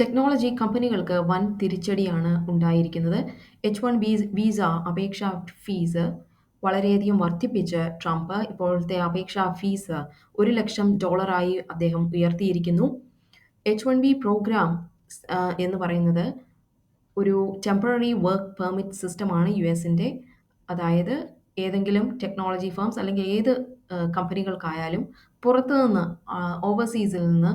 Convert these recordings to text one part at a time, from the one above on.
Technology കമ്പനികൾക്ക് വൻ തിരിച്ചടിയാണ് ഉണ്ടായിരിക്കുന്നത്. എച്ച് വൺ വിസ അപേക്ഷാ ഫീസ് വളരെയധികം വർദ്ധിപ്പിച്ച് ട്രംപ് ഇപ്പോഴത്തെ അപേക്ഷാ ഫീസ് ഒരു ലക്ഷം ഡോളറായി അദ്ദേഹം ഉയർത്തിയിരിക്കുന്നു. എച്ച് വൺ ബി പ്രോഗ്രാം എന്ന് പറയുന്നത് ഒരു ടെമ്പററി വർക്ക് പെർമിറ്റ് സിസ്റ്റമാണ് യു എസിന്റെ. അതായത് ഏതെങ്കിലും ടെക്നോളജി ഫേംസ് അല്ലെങ്കിൽ ഏത് കമ്പനികൾക്കായാലും പുറത്തുനിന്ന് ഓവർസീസിൽ നിന്ന്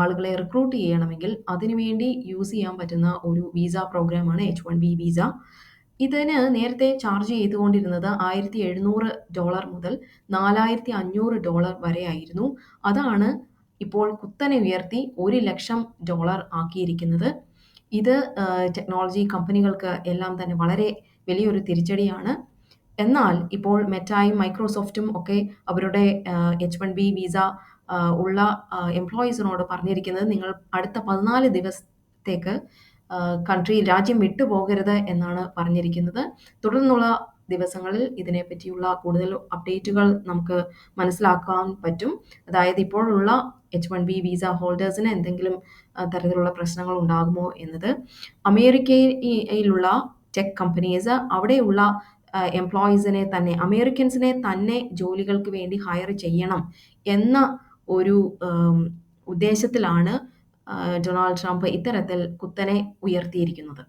ആളുകളെ റിക്രൂട്ട് ചെയ്യണമെങ്കിൽ അതിനുവേണ്ടി യൂസ് ചെയ്യാൻ പറ്റുന്ന ഒരു വിസ പ്രോഗ്രാമാണ് എച്ച് വൺ ബി വിസ. ഇതിന് നേരത്തെ ചാർജ് ചെയ്തുകൊണ്ടിരുന്നത് ആയിരത്തി എഴുന്നൂറ് ഡോളർ മുതൽ നാലായിരത്തി അഞ്ഞൂറ് ഡോളർ വരെയായിരുന്നു. അതാണ് ഇപ്പോൾ കുത്തനെ ഉയർത്തി ഒരു ലക്ഷം ഡോളർ ആക്കിയിരിക്കുന്നത്. ഇത് ടെക്നോളജി കമ്പനികൾക്ക് എല്ലാം തന്നെ വളരെ വലിയൊരു തിരിച്ചടിയാണ്. എന്നാൽ ഇപ്പോൾ മെറ്റായും മൈക്രോസോഫ്റ്റും ഒക്കെ അവരുടെ എച്ച് വൺ ബി വിസ ഉള്ള എംപ്ലോയീസിനോട് പറഞ്ഞിരിക്കുന്നത് നിങ്ങൾ അടുത്ത 14 ദിവസത്തേക്ക് കൺട്രി രാജ്യം വിട്ടുപോകരുത് എന്നാണ് പറഞ്ഞിരിക്കുന്നത്. തുടർന്നുള്ള ദിവസങ്ങളിൽ ഇതിനെപ്പറ്റിയുള്ള കൂടുതൽ അപ്ഡേറ്റുകൾ നമുക്ക് മനസ്സിലാക്കാൻ പറ്റും. അതായത് ഇപ്പോഴുള്ള എച്ച് വൺ ബി വിസ ഹോൾഡേഴ്സിന് എന്തെങ്കിലും തരത്തിലുള്ള പ്രശ്നങ്ങൾ ഉണ്ടാകുമോ എന്നത്. അമേരിക്കയിലുള്ള ടെക് കമ്പനീസ് അവിടെയുള്ള എംപ്ലോയീസിനെ തന്നെ അമേരിക്കൻസിനെ തന്നെ ജോലികൾക്ക് വേണ്ടി ഹയർ ചെയ്യണം എന്ന ഒരു ഉദ്ദേശത്തിലാണ് ഡൊണാൾഡ് ട്രംപ് ഇത്തരത്തിൽ കുത്തനെ ഉയർത്തിയിരിക്കുന്നത്.